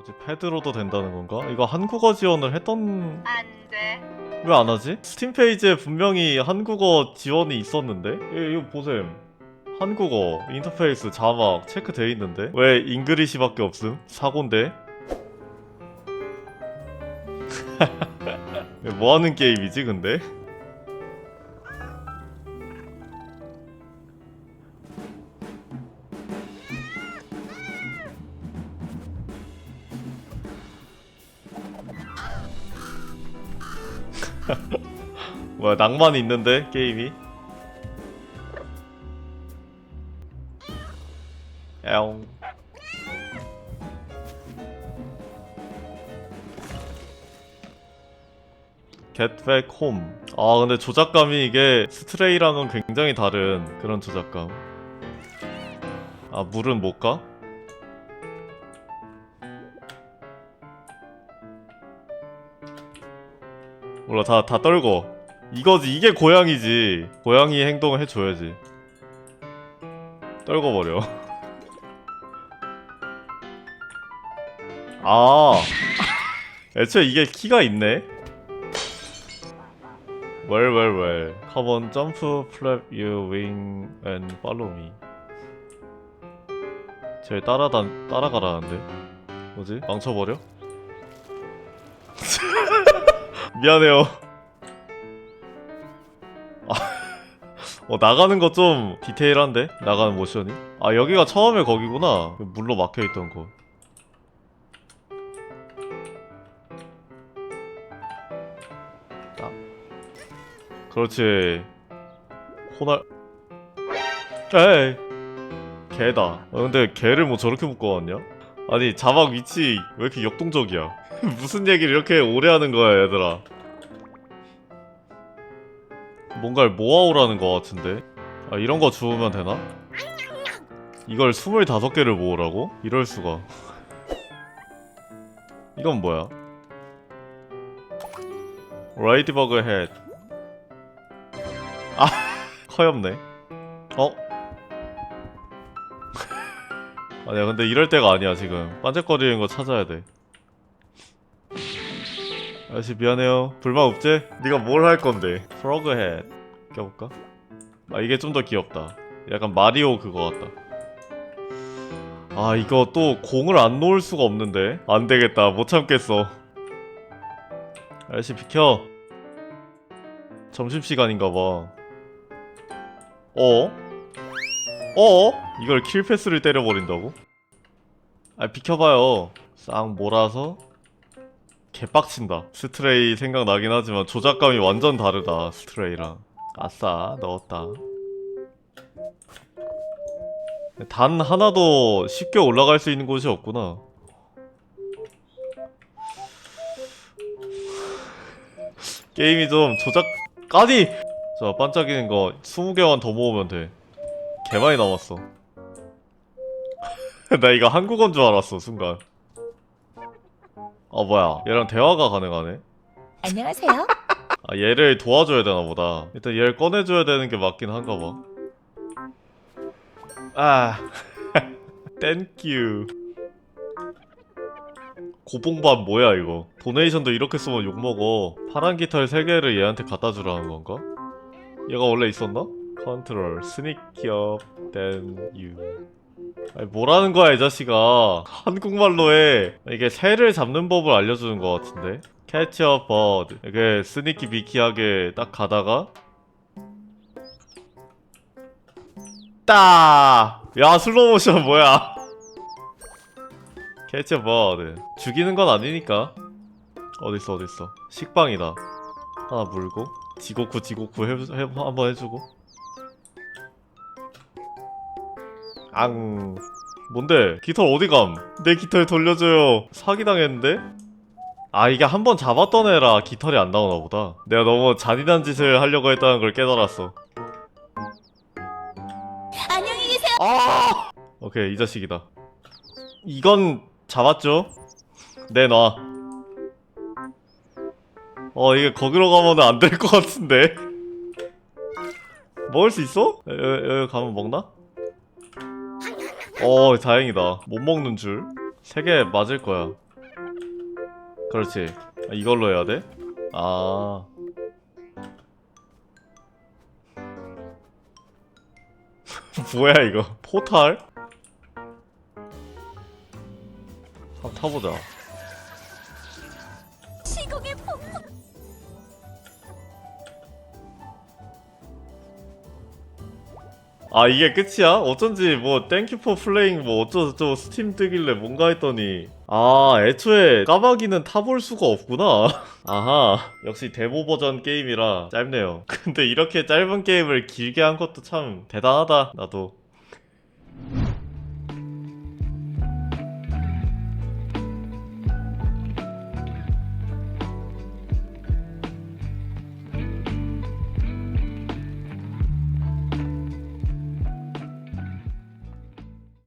뭐지 패드로도 된다는 건가? 이거 한국어 지원을 했던 안 돼. 왜 안 하지? 스팀 페이지에 분명히 한국어 지원이 있었는데? 예, 이거 보셈. 한국어 인터페이스 자막 체크돼 있는데 왜 잉그리시밖에 없음? 사고인데? 뭐 하는 게임이지 근데? 뭐야 낭만 있는데 게임이? 에옹 Get back home 아 근데 조작감이 이게 스트레이랑은 굉장히 다른 그런 조작감 아 물은 못 가? 몰라 다, 다 떨고 이거지 이게 고양이지. 고양이 행동을 해줘야지. 떨궈버려. 아. 애초에 이게 키가 있네? Come on jump flap your wing and follow me 쟤 따라다 따라가라는데? 뭐지? 망쳐버려? 미안해요. 어 나가는 거 좀 디테일한데? 나가는 모션이? 아 여기가 처음에 거기구나. 물로 막혀있던 곳. 딱. 그렇지. 호날 에이 개다. 어, 근데 개를 뭐 저렇게 묶어왔냐? 아니 자막 위치 왜 이렇게 역동적이야 무슨 얘기를 이렇게 오래 하는 거야 얘들아 뭔가를 모아오라는 것 같은데 아 이런 거 주우면 되나? 이걸 25개를 모으라고? 이럴 수가 이건 뭐야? 라이드버그 헷아 커엽네 어? 아니야 근데 이럴 때가 아니야 지금 반짝거리는 거 찾아야 돼 아저씨 미안해요. 불만 없지? 네가 뭘 할 건데? 프로그 헷 껴볼까? 아 이게 좀 더 귀엽다. 약간 마리오 그거 같다. 아 이거 또 공을 안 놓을 수가 없는데? 안 되겠다. 못 참겠어. 아저씨 비켜. 점심시간인가봐. 어? 어? 이걸 킬패스를 때려버린다고? 아 비켜봐요. 싹 몰아서 개빡친다. 스트레이 생각나긴 하지만 조작감이 완전 다르다 스트레이랑. 아싸 넣었다. 단 하나도 쉽게 올라갈 수 있는 곳이 없구나. 게임이 좀 조작 까니! 자 반짝이는 거 20개만 더 모으면 돼. 개많이 남았어. 나 이거 한국어인 줄 알았어 순간 아 뭐야. 얘랑 대화가 가능하네? 안녕하세요. 아 얘를 도와줘야 되나 보다. 일단 얘를 꺼내줘야 되는 게 맞긴 한가 봐아. 땡큐 고봉밥 뭐야 이거? 도네이션도 이렇게 쓰면 욕먹어. 파란 깃털 3개를 얘한테 갖다 주라는 건가? 얘가 원래 있었나? 컨트롤. 스니키업 댄유 아니 뭐라는 거야 이 자식아. 한국말로 해 이게 새를 잡는 법을 알려주는 것 같은데? 캐치 어 버드 이게 스니키 비키하게 딱 가다가. 따 야 슬로모션 뭐야? 캐치 어 버드 죽이는 건 아니니까. 어딨어 어딨어? 식빵이다. 하나 물고 지고쿠 지고쿠 해, 해, 한번 해주고 앙. 뭔데? 깃털 어디감? 내 깃털 돌려줘요. 사기당했는데? 아 이게 한 번 잡았던 애라 깃털이 안 나오나 보다. 내가 너무 잔인한 짓을 하려고 했다는 걸 깨달았어. 안녕히 계세요. 아! 오케이 이 자식이다. 이건 잡았죠? 내놔. 어 이게 거기로 가면 안 될 것 같은데. 먹을 수 있어? 여기, 여기 가면 먹나? 어 다행이다. 못 먹는 줄. 세 개 맞을 거야. 그렇지. 아, 이걸로 해야 돼? 아. 뭐야 이거? 포탈? 한번 타보자 아 이게 끝이야? 어쩐지 뭐 땡큐 포 플레잉 뭐 어쩌고저쩌고 스팀 뜨길래 뭔가 했더니. 아 애초에 까마귀는 타볼 수가 없구나. 아하 역시 데모 버전 게임이라 짧네요. 근데 이렇게 짧은 게임을 길게 한 것도 참 대단하다 나도